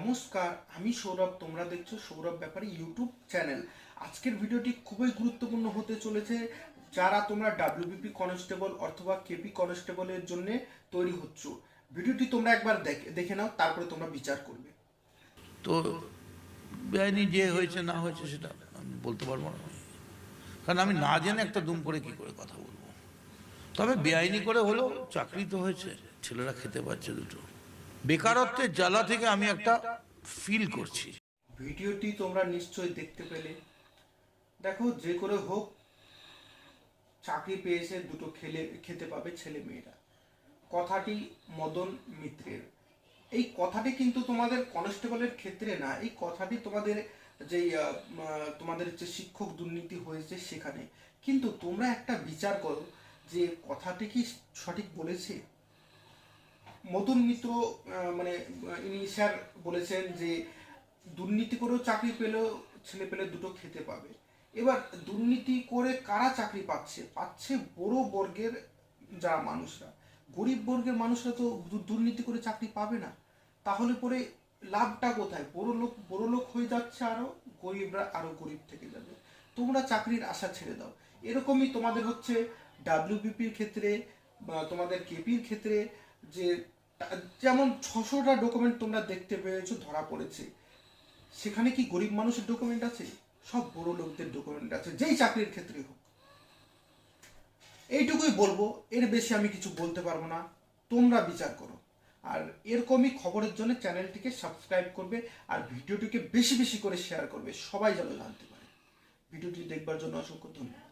নমস্কার, আমি সৌরভ, তোমরা দেখছ সৌরভ ব্যাপারে ইউটিউব চ্যানেল। আজকের ভিডিওটি খুবই গুরুত্বপূর্ণ হতে চলেছে। যারা তোমরা ডাব্লিউবিপি কনস্টেবল অথবা কেপি কনস্টেবলের জন্য তৈরি হচ্ছ, ভিডিওটি তোমরা একবার দেখে নাও, তারপরে তোমরা বিচার করবে। তো বেআইনি যে হয়েছে, না হয়েছে, সেটা আমি বলতে পারব না। কারণ আমি না জেনে একটা দুম করে কি করে কথা বলব। তবে বেআইনি করে হলেও চাকরি তো হয়েছে, ছেলেরা খেতে পাচ্ছে দুটো। বেকারত্বের জ্বালা থেকে আমি একটা ফিল করছি। ভিডিওটি তোমরা নিশ্চয়ই দেখতে পেলে। দেখো, যে করে হোক, চাকরি পেয়েছে, দুটো খেলে, খেতে পাবে ছেলে মেয়েরা। কথাটি মদন মিত্রের। এই কথাটি কিন্তু তোমাদের কনস্টেবলের ক্ষেত্রে না, এই কথাটি তোমাদের যে তোমাদের যে শিক্ষক দুর্নীতি হয়েছে সেখানে। কিন্তু তোমরা একটা বিচার করো যে কথাটি কি সঠিক বলেছে। মদন মিত্র মানে ইনি স্যার বলেছেন যে দুর্নীতি করেও চাকরি পেলেও ছেলে পেলে দুটো খেতে পাবে। এবার দুর্নীতি করে কারা চাকরি পাচ্ছে? পাচ্ছে বড় বর্গের যারা মানুষরা। গরিব বর্গের মানুষরা তো দুর্নীতি করে চাকরি পাবে না। তাহলে পরে লাভটা কোথায়? বড় লোক বড় লোক হয়ে যাচ্ছে আরও, গরিবরা আরও গরিব থেকে যাবে। তোমরা চাকরির আশা ছেড়ে দাও। এরকমই তোমাদের হচ্ছে ডাব্লিউবিপির ক্ষেত্রে বা তোমাদের কেপির ক্ষেত্রে যে, যেমন ছশোটা ডকুমেন্ট তোমরা দেখতে পেয়েছ, ধরা পড়েছে। সেখানে কি গরিব মানুষের ডকুমেন্ট আছে? সব বড় লোকদের ডকুমেন্ট আছে, যেই চাকরির ক্ষেত্রে হোক। এইটুকুই বলব, এর বেশি আমি কিছু বলতে পারব না। তোমরা বিচার করো। আর এরকমই খবরের জন্য চ্যানেলটিকে সাবস্ক্রাইব করবে আর ভিডিওটিকে বেশি বেশি করে শেয়ার করবে। সবাই যেন জানতে পারে। ভিডিওটি দেখবার জন্য অসংখ্য ধন্যবাদ।